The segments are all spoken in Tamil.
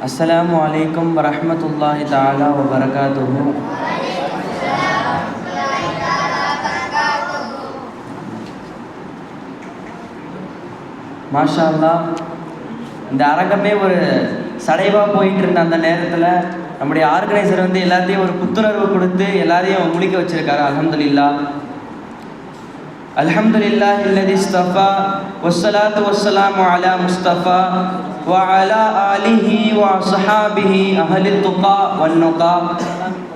அஸ்லாம் வலைக்கம் வரமத்துல்லாஹி தாலா வபரகாத்து மாஷா அல்லா இந்த அரங்கமே ஒரு சடைவாக போயிட்டு இருந்த அந்த நேரத்தில் நம்முடைய ஆர்கனைசர் வந்து எல்லாத்தையும் ஒரு புத்துணர்வு கொடுத்து எல்லாரையும் முழிக்க வச்சுருக்காரு அலமதுல்லா அலமதுல்லா இல்லதி ஸ்தஃபா والصلاة والسلام على مصطفى وعلى آله وصحابه أهل التقى والنقى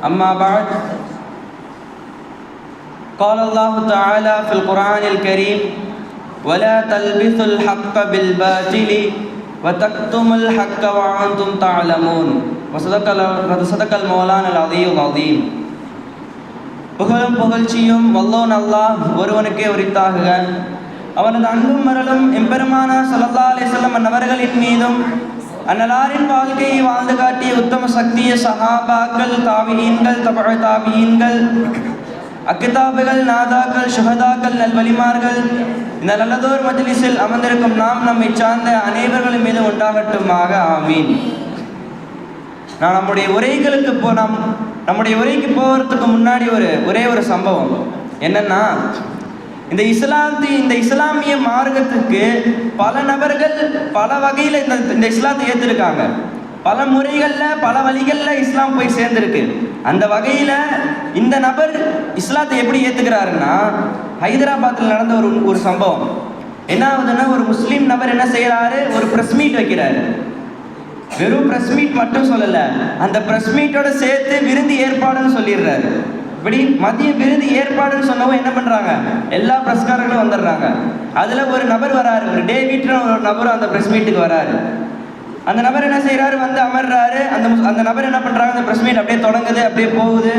أما بعد قال الله تعالى في القرآن الكريم ولا تلبسوا الحق بالباطل وتكتموا الحق وأنتم تعلمون وصدق صدق المولان العظيم العظيم புகழும் புகழ்ச்சியும் வல்லோன் அல்லாஹ் ஒருவனுக்கே உரித்தாகுக அவனது அன்பும் மரலும் எம்பெருமான சல்லா அலிசல்லம் அன்னவர்களின் மீதும் அன்னலாரின் வாழ்க்கையை வாழ்ந்து காட்டிய உத்தம சக்திய சஹாபாக்கள் தாவியீன்கள் தபழ தாவியீன்கள் அக்கிதாபுகள் நாதாக்கள் சுகதாக்கள் நல்வலிமார்கள் இந்த நல்லதோர் மஜ்லிஸில் அமர்ந்திருக்கும் நாம் நம்மை சார்ந்த அனைவர்களும் மீது உண்டாகட்டுமாக ஆமீன். நான் நம்முடைய உரைகளுக்கு போ நம்முடைய உரைக்கு போகிறதுக்கு முன்னாடி ஒரு ஒரே ஒரு சம்பவம். என்னன்னா இந்த இஸ்லாத்தி இந்த இஸ்லாமிய மார்க்கத்துக்கு பல நபர்கள் பல வகையில் இந்த இந்த இஸ்லாத்தை ஏற்றிருக்காங்க. பல முறைகளில் பல வழிகளில் இஸ்லாம் போய் சேர்ந்துருக்கு. அந்த வகையில் இந்த நபர் இஸ்லாத்தை எப்படி ஏற்றுக்கிறாருன்னா ஹைதராபாத்தில் நடந்த ஒரு ஒரு சம்பவம். என்ன ஆகுதுன்னா ஒரு முஸ்லீம் நபர் என்ன செய்கிறாரு ஒரு ப்ரெஸ் மீட் வைக்கிறாரு. வெறும் ப்ரெஸ் மீட் மட்டும் சொல்லலை அந்த ப்ரெஸ் மீட்டோட சேர்த்து விருந்து ஏற்பாடுன்னு சொல்லிடுறாரு. இப்படி மதிய விருது ஏற்பாடுன்னு சொன்னவங்க என்ன பண்ணுறாங்க எல்லா பிரஸ்காரங்களும் வந்துடுறாங்க. அதில் ஒரு நபர் வராரு. ஒரு டேவிட்னு ஒரு நபர் அந்த ப்ரெஸ் மீட்டுக்கு வராரு. அந்த நபர் என்ன செய்கிறாரு வந்து அமர்றாரு. அந்த அந்த நபர் என்ன பண்ணுறாங்க அந்த ப்ரெஸ் மீட் அப்படியே தொடங்குது அப்படியே போகுது.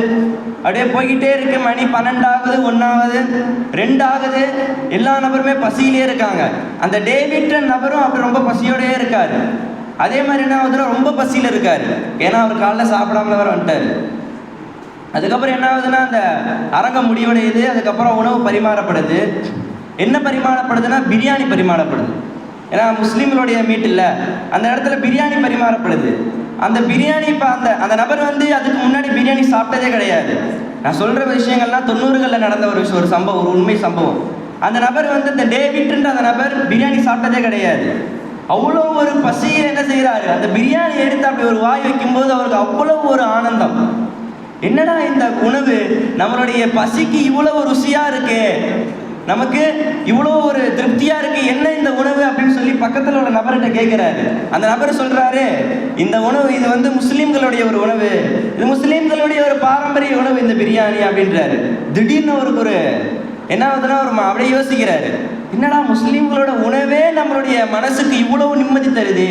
அப்படியே போய்கிட்டே இருக்கு. மணி பன்னெண்டாவது ஒன்றாவது ரெண்டு ஆகுது எல்லா நபருமே பசியிலே இருக்காங்க. அந்த டேவிட் நபரும் அப்படி ரொம்ப பசியோடயே இருக்காரு. அதே மாதிரி என்ன ஆகுதுன்னா ரொம்ப பசியில் இருக்காரு. ஏன்னா அவர் காலைல சாப்பிடாம வர வந்துட்டார். அதுக்கப்புறம் என்ன ஆகுதுன்னா அந்த அரங்கம் முடிவடையுது அதுக்கப்புறம் உணவு பரிமாறப்படுது. என்ன பரிமாறப்படுதுன்னா பிரியாணி பரிமாறப்படுது. ஏன்னா முஸ்லீம்களுடைய மீட் இல்லை. அந்த இடத்துல பிரியாணி பரிமாறப்படுது. அந்த பிரியாணி இப்போ அந்த அந்த நபர் வந்து அதுக்கு முன்னாடி பிரியாணி சாப்பிட்டதே கிடையாது. நான் சொல்கிற விஷயங்கள்லாம் தொண்ணூறுகளில் நடந்த ஒரு விஷயம் ஒரு சம்பவம் ஒரு உண்மை சம்பவம். அந்த நபர் வந்து இந்த டேவிட்ன்ற அந்த நபர் பிரியாணி சாப்பிட்டதே கிடையாது. அவ்வளோ ஒரு பசியில் என்ன செய்கிறாரு அந்த பிரியாணி எடுத்து அப்படி ஒரு வாய் வைக்கும்போது அவருக்கு அவ்வளோ ஒரு ஆனந்தம். என்னடா இந்த உணவு நம்மளுடைய பசிக்கு இவ்வளவு ருசியா இருக்கு. நமக்கு இவ்வளோ ஒரு திருப்தியா இருக்கு. என்ன இந்த உணவு அப்படின்னு சொல்லி பக்கத்தில் உள்ள நபர்கிட்ட கேட்கிறாரு அந்த நபர் சொல்றாரு இந்த உணவு இது வந்து முஸ்லீம்களுடைய ஒரு உணவு. இது முஸ்லீம்களுடைய ஒரு பாரம்பரிய உணவு இந்த பிரியாணி அப்படின்றாரு. திடீர்னு ஒரு ஒரு என்ன ஆகுதுன்னா ஒரு அப்படியே யோசிக்கிறாரு. என்னடா முஸ்லீம்களோட உணவே நம்மளுடைய மனசுக்கு இவ்வளவு நிம்மதி தருது?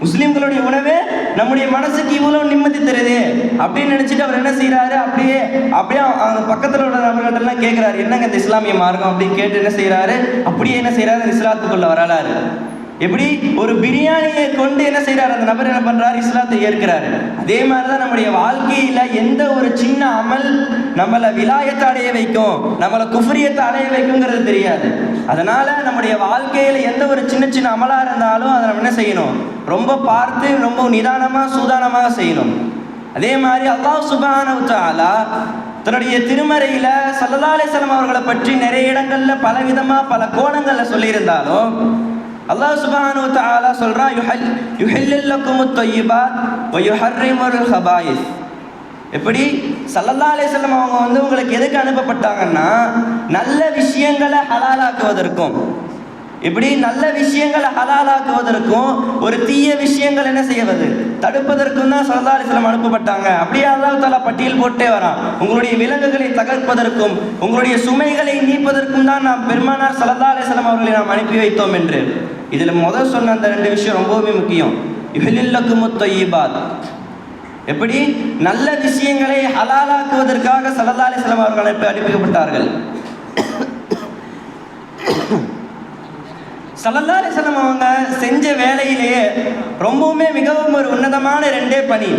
முஸ்லீம்களுடைய உணவே நம்முடைய மனசுக்கு இவ்வளவு நிம்மதி தருது அப்படின்னு நினைச்சிட்டு அவர் என்ன செய்யறாரு அப்படியே அப்படியே அந்த பக்கத்துல உள்ள நபர்கள்ட்ட எல்லாம் கேட்கிறாரு என்னங்க இந்த இஸ்லாமிய மார்க்கம்? அப்படின்னு கேட்டு என்ன செய்யறாரு அப்படியே என்ன செய்யறாரு இஸ்லாத்துக்குள்ள வராரு எப்படி? ஒரு பிரியாணியை கொண்டு என்ன செய்கிறார் அந்த நபர் என்ன பண்ணுறார் இஸ்லாத்தை ஏற்கிறார். அதே மாதிரி தான் நம்முடைய வாழ்க்கையில் எந்த ஒரு சின்ன அமல் நம்மளை விலாயத்தை அடைய வைக்கும் நம்மளை குஃபரியத்தை அடைய வைக்குங்கிறது தெரியாது. அதனால நம்முடைய வாழ்க்கையில் எந்த ஒரு சின்ன சின்ன அமலாக இருந்தாலும் அதை நம்ம என்ன செய்யணும்? ரொம்ப பார்த்து ரொம்ப நிதானமாக சூதானமாக செய்யணும். அதே மாதிரி அல்லாஹ் சுபானவுத்தாலா தன்னுடைய திருமறையில ஸல்லல்லாஹு அலைஹி அவர்களை பற்றி நிறைய இடங்கள்ல பல விதமா பல கோணங்கள்ல சொல்லியிருந்தாலும் அல்லாஹ் சுப்ஹானஹு வ தஆலா சொல்றான் யுஹல் யுஹில்லுல் லக்குமுத் தய்யிபாத் வ யுஹர்ரிமுல் ஹபாயிஸ் எப்படி? சல்லல்லா அலைஹி அவங்க வந்து உங்களுக்கு எதுக்கு அனுப்பப்பட்டாங்கன்னா நல்ல விஷயங்களை ஹலாலாக்குவதற்கும். இப்படி நல்ல விஷயங்களை ஹலாலாக்குவதற்கும் ஒரு தீய விஷயங்கள் என்ன செய்வது? தடுப்பதற்கும் தான் சல்லா அலைஹி அனுப்பப்பட்டாங்க. அப்படியே அல்லா தாலா பட்டியல் போட்டே வரான். உங்களுடைய விலங்குகளை தகர்ப்பதற்கும் உங்களுடைய சுமைகளை நீப்பதற்கும் தான் நாம் பெருமானார் சல்லா அலைஹி வஸல்லம் அவர்களை நாம் அனுப்பி வைத்தோம் என்று. இதில் முதல் சொன்ன அந்த ரெண்டு விஷயம் ரொம்பவுமே முக்கியம். யுஹில்லுல்லக்குமுத் தய்யிபாத் எப்படி? நல்ல விஷயங்களை ஹலாலாக்குவதற்காக சலதாலி அலைஹி அவர்கள் அனுப்பி அனுப்பிக்கப்பட்டார்கள் ஸல்லல்லாஹு அலைஹி அவங்க செஞ்ச வேலையிலேயே ரொம்பவுமே மிகவும் ஒரு உன்னதமான ரெண்டே பணி.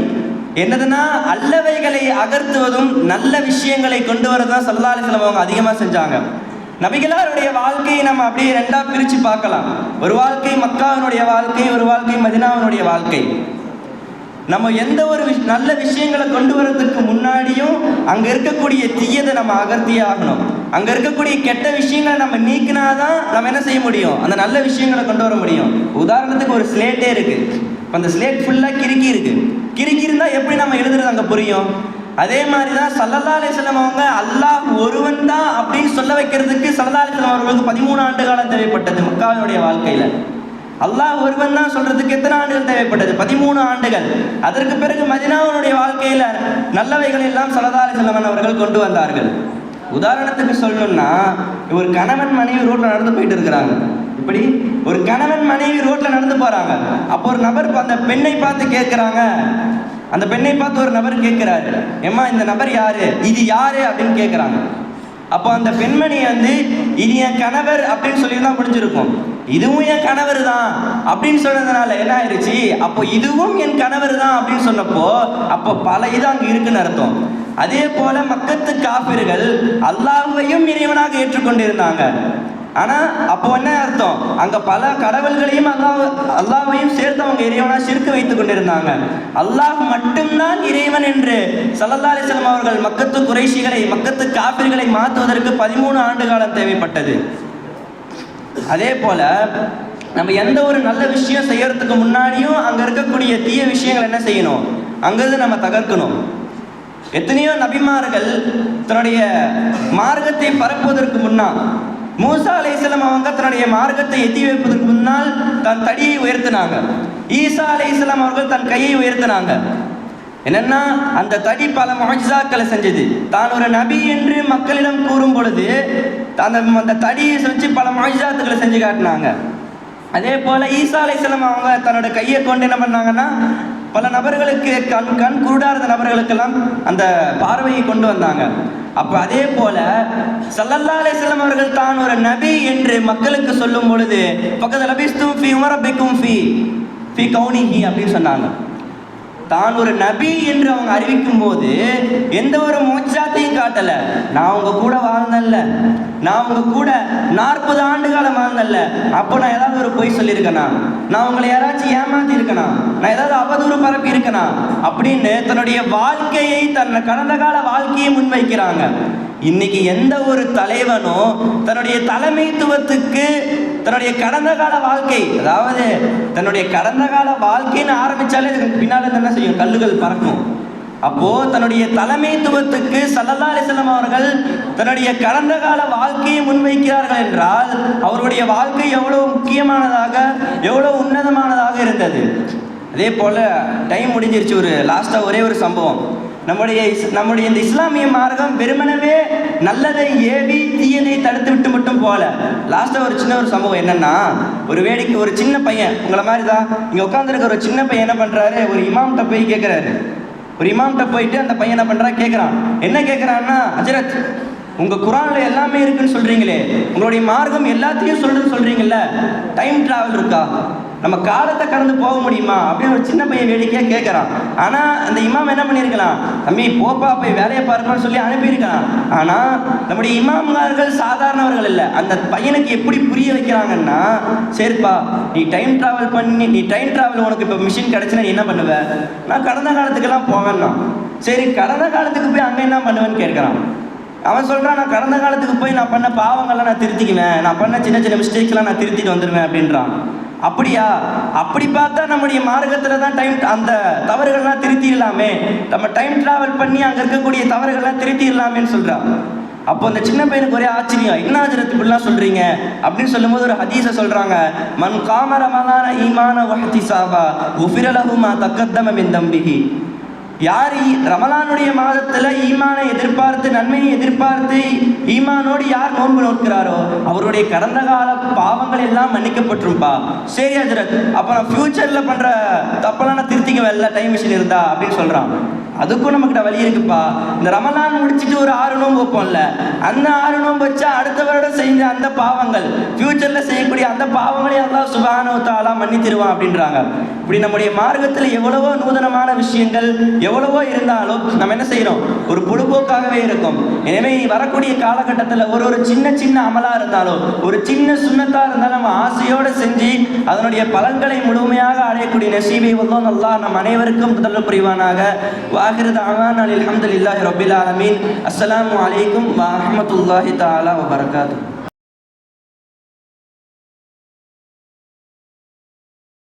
என்னதுன்னா அல்லவைகளை அகர்த்துவதும் நல்ல விஷயங்களை கொண்டு வரதும் ஸல்லல்லாஹு அலைஹி அவங்க அதிகமாக செஞ்சாங்க. நபிகளாருடைய வாழ்க்கையை நம்ம அப்படியே ரெண்டா பிரிச்சு பார்க்கலாம். ஒரு வாழ்க்கை மக்காவினுடைய வாழ்க்கை ஒரு வாழ்க்கை மதினாவினுடைய வாழ்க்கை. நம்ம எந்த ஒரு விஷ் நல்ல விஷயங்களை கொண்டு வரதுக்கு முன்னாடியும் அங்க இருக்கக்கூடிய தீயதை நம்ம அகர்த்தியே ஆகணும். அங்க இருக்கக்கூடிய கெட்ட விஷயங்களை நம்ம நீக்கினாதான் நம்ம என்ன செய்ய முடியும்? அந்த நல்ல விஷயங்களை கொண்டு வர முடியும். உதாரணத்துக்கு ஒரு ஸ்லேட்டே இருக்கு. அந்த ஸ்லேட் ஃபுல்லா கிறுக்கி இருக்கு. கிறுக்கி இருந்தா எப்படி நம்ம எழுதுறது அங்க புரியும்? அதே மாதிரி தான் சல்லல்லா அலிஸ்லம் அவங்க அல்லாஹ் ஒருவன் தான் அப்படின்னு சொல்ல வைக்கிறதுக்கு சல்லல்லா அலிஸ்லாம் அவர்களுக்கு பதிமூணு ஆண்டு காலம் தேவைப்பட்டது மக்காவினுடைய வாழ்க்கையில். அல்லாஹ் ஒருவன் தான் சொல்றதுக்கு எத்தனை ஆண்டுகள் தேவைப்பட்டது? பதிமூணு ஆண்டுகள். அதற்கு பிறகு மதினாவனுடைய வாழ்க்கையில நல்லவைகள் எல்லாம் சல்லல்லா அலிஸ்லமன் அவர்கள் கொண்டு வந்தார்கள். உதாரணத்துக்கு சொல்லணும்னா ஒரு கணவன் மனைவி ரோட்ல நடந்து போயிட்டு இருக்கிறாங்க. இப்படி ஒரு கணவன் மனைவி ரோட்ல நடந்து போறாங்க. அப்போ ஒரு நபர் அந்த பெண்ணை பார்த்து கேட்கிறாங்க அந்த பெண்ணை பார்த்து ஒரு நபர் கேட்கிறாரு ஏம்மா இந்த நபர் யாரு? இது யாரு? அப்படின்னு கேட்குறாங்க. அப்போ அந்த பெண்மணி வந்து இது என் கணவர் அப்படின்னு சொல்லி தான் முடிஞ்சிருக்கும். இதுவும் என் கணவர் தான் அப்படின்னு சொன்னதுனால என்ன ஆயிடுச்சு அப்போ இதுவும் என் கணவர் தான் அப்படின்னு சொன்னப்போ அப்போ பல இது அங்கே இருக்குன்னு அர்த்தம். அதே போல மக்கத்து காப்பிர்கள் அல்லாஹையும் இறைவனாக ஏற்றுக்கொண்டிருந்தாங்க. ஆனா அப்போ என்ன அர்த்தம்? அங்க பல கடவுள்களையும் அல்லாஹ் அல்லாவையும் சேர்த்து அவங்க இறைவனா சிறுக்கு வைத்துக் கொண்டிருந்தாங்க. அல்லாஹ் மட்டும்தான் இறைவன் என்று சல்லல்லா அலிஸ்லாம் அவர்கள் மக்கத்து குறைஷிகளை மக்கத்து காப்பிர்களை மாற்றுவதற்கு பதிமூணு ஆண்டு காலம் தேவைப்பட்டது. அதே போல நம்ம எந்த ஒரு நல்ல விஷயம் செய்யறதுக்கு முன்னாடியும் அங்க இருக்கக்கூடிய தீய விஷயங்கள் என்ன செய்யணும்? அங்கிருந்து நம்ம தகர்க்கணும். எத்தனையோ நபிமார்கள் தன்னுடைய மார்க்கத்தை பரப்புவதற்கு முன்னால் மூசா அலைஹிஸ்ஸலாம் அவங்க தன்னுடைய மார்க்கத்தை எத்தி வைப்பதற்கு முன்னால் தன் தடியை உயர்த்தினாங்க. ஈசா அலைசலம் அவர்கள் தன் கையை உயர்த்தினாங்க. என்னன்னா அந்த தடி பல முஜிசாக்களை செஞ்சது. தான் ஒரு நபி என்று மக்களிடம் கூறும் பொழுது அந்த அந்த தடியை வச்சு பல முஜிசாத்துக்களை செஞ்சு காட்டினாங்க. அதே போல ஈசா அலைஹிஸ்ஸலாம் அவங்க தன்னோட கையை கொண்டு என்ன பண்ணாங்கன்னா பல நபர்களுக்கு கண் கண் குருடாத இருந்த நபர்களுக்கெல்லாம் அந்த பார்வையை கொண்டு வந்தாங்க. அப்ப அதே போல சல்லல்லா அலைஹிஸ்ஸலாம் அவர்கள் தான் ஒரு நபி என்று மக்களுக்கு சொல்லும் பொழுது பக்கத்துல லபிஸ்தும் ஃபி உமரபிக்கும் ஃபி ஃபி கவுனிஹி அப்படின்னு சொன்னாங்க. தான் ஒரு நபி என்று அவங்க அறிவிக்கும் போது எந்த ஒரு மோச்சா காட்டல. நான் உங்க கூட வாழ்ந்தல்ல. நான் உங்க கூட நாற்பது ஆண்டு காலம் வாழ்ந்தல்ல. அப்போ நான் ஏதாவது ஒரு பொய் சொல்லியிருக்கேனா? நான் உங்களை யாராச்சும் ஏமாத்தி இருக்கனா நான் ஏதாவது அவதூறு பரப்பி இருக்கேனா? அப்படின்னு தன்னுடைய வாழ்க்கையை தன்னை கடந்த கால வாழ்க்கையை முன்வைக்கிறாங்க. இன்னைக்கு எந்த ஒரு தலைவனும் தன்னுடைய தலைமைத்துவத்துக்கு தன்னுடைய கடந்த கால வாழ்க்கை அதாவது தன்னுடைய கடந்த கால வாழ்க்கைன்னு ஆரம்பிச்சாலே இதுக்கு பின்னால் என்ன செய்யும்? கல்லுகள் பறக்கும். அப்போ தன்னுடைய தலைமைத்துவத்துக்கு சல்லல்லா அலிசல்லம் அவர்கள் தன்னுடைய கடந்த கால வாழ்க்கையை முன்வைக்கிறார்கள் என்றால் அவருடைய வாழ்க்கை எவ்வளவு முக்கியமானதாக எவ்வளவு உன்னதமானதாக இருந்தது. அதே போல டைம் முடிஞ்சிருச்சு ஒரு லாஸ்டா ஒரே ஒரு சம்பவம். நம்முடைய இஸ்- நம்முடைய இந்த இஸ்லாமிய மார்க்கம் வெறுமனவே நல்லதை ஏவி தீயதை தடுத்து விட்டு மட்டும் போல லாஸ்டா ஒரு சின்ன ஒரு சம்பவம் என்னன்னா ஒரு வேடிக்கை ஒரு சின்ன பையன் உங்களை மாதிரி தான் இங்க உட்காந்துருக்க ஒரு சின்ன பையன் என்ன பண்றாரு? ஒரு இமாம்கிட்ட போய் கேட்கிறாரு ஒரு இமாம்கிட்ட போயிட்டு அந்த பையனை என்ன கேட்குறான் என்ன கேட்குறான்னா அஜரத் உங்கள் குரானில் எல்லாமே இருக்குன்னு சொல்கிறீங்களே உங்களுடைய மார்க்கம் எல்லாத்தையும் சொல்றேன்னு சொல்றீங்கல்ல. டைம் ட்ராவல் இருக்கா? நம்ம காலத்தை கடந்து போக முடியுமா? அப்படின்னு ஒரு சின்ன பையன் வேடிக்கையாக கேட்குறான் ஆனால் அந்த இமாம் என்ன பண்ணியிருக்கலாம் தம்பி போப்பா போய் வேலையை பாருப்பான்னு சொல்லி அனுப்பியிருக்கலாம் ஆனால் நம்முடைய இமாம்கார்கள் சாதாரணவர்கள் இல்லை. அந்த பையனுக்கு எப்படி புரிய வைக்கிறாங்கன்னா சரிப்பா நீ டைம் ட்ராவல் பண்ணி நீ டைம் ட்ராவல் உனக்கு இப்போ மிஷின் கிடைச்சுன்னா நீ என்ன பண்ணுவ? நான் கடந்த காலத்துக்கெல்லாம் போவேன்னா. சரி கடந்த காலத்துக்கு போய் அங்கே என்ன பண்ணுவேன்னு கேட்குறான். அவன் சொல்கிறான் நான் கடந்த காலத்துக்கு போய் நான் பண்ண பாவங்கள்லாம் நான் திருத்திக்குவேன். நான் பண்ண சின்ன சின்ன மிஸ்டேக்ஸ்லாம் நான் திருத்திட்டு வந்துடுவேன் அப்படின்றான். அப்படியா? அப்படி பார்த்தா நம்முடைய மார்க்கத்தில் தான் டைம் அந்த தவறுகள்லாம் திருத்திடலாமே. நம்ம டைம் டிராவல் பண்ணி அங்கே இருக்கக்கூடிய தவறுகள்லாம் திருத்திடலாமேன்னு சொல்கிறான் அப்போ அந்த சின்ன பையனுக்கு ஒரே ஆச்சரியம். என்ன ஆச்சரியத்து இப்படிலாம் சொல்கிறீங்க அப்படின்னு சொல்லும்போது ஒரு ஹதீஸை சொல்கிறாங்க மண் காம ரமலான ஈமான வஹதி சாபா உஃபிரலகுமா தக்கத்தமின் தம்பிகி யார் ரமலானுடைய மாதத்தில் ஈமானை எதிர்பார்த்து நன்மையை எதிர்பார்த்து ஈமானோடு யார் நோன்பு நோக்கிறாரோ அவருடைய கடந்த கால பாவங்கள் எல்லாம் மன்னிக்கப்பட்டிருப்பா சரி ஹஜரத் அப்புறம் நான் ஃபியூச்சர்ல பண்ற தப்பெல்லாம் திருத்திக்க வரல டைம் மிஷின் இருந்தா அப்படின்னு சொல்றான். அதுக்கும் நம்மகிட்ட வழி இருக்குப்பா. இந்த ரமலான் முடிச்சிட்டு ஒரு ஆறு நோன்பு வைப்போம்ல அந்த ஆறு நோன்பு வச்சா அடுத்த வருடம் செஞ்ச அந்த பாவங்கள் ஃபியூச்சரில் செய்யக்கூடிய அந்த பாவங்களையும் எல்லாம் சுபானோ மன்னித்திருவான் அப்படின்றாங்க. இப்படி நம்முடைய மார்க்கத்தில் எவ்வளவோ நூதனமான விஷயங்கள் எவ்வளவோ இருந்தாலும் நம்ம என்ன செய்யறோம்? ஒரு பொழுபோக்காகவே இருக்கும். எனவே வரக்கூடிய காலகட்டத்தில் ஒரு ஒரு சின்ன சின்ன அமலா இருந்தாலும் ஒரு சின்ன சுண்ணத்தாக இருந்தாலும் நம்ம ஆசையோடு செஞ்சு அதனுடைய பலன்களை முழுமையாக அடையக்கூடிய நசீபை வல்லோன் அல்லாஹ் நம் அனைவருக்கும் முதல் புரிவானாக. வாகிருத அவான் அலி அலமதுல்லாஹி ரபில் ஆலமீன். அஸ்லாம் வலைக்கும் வரமத்துல்லாஹி தாலா வபரகாத்துஹு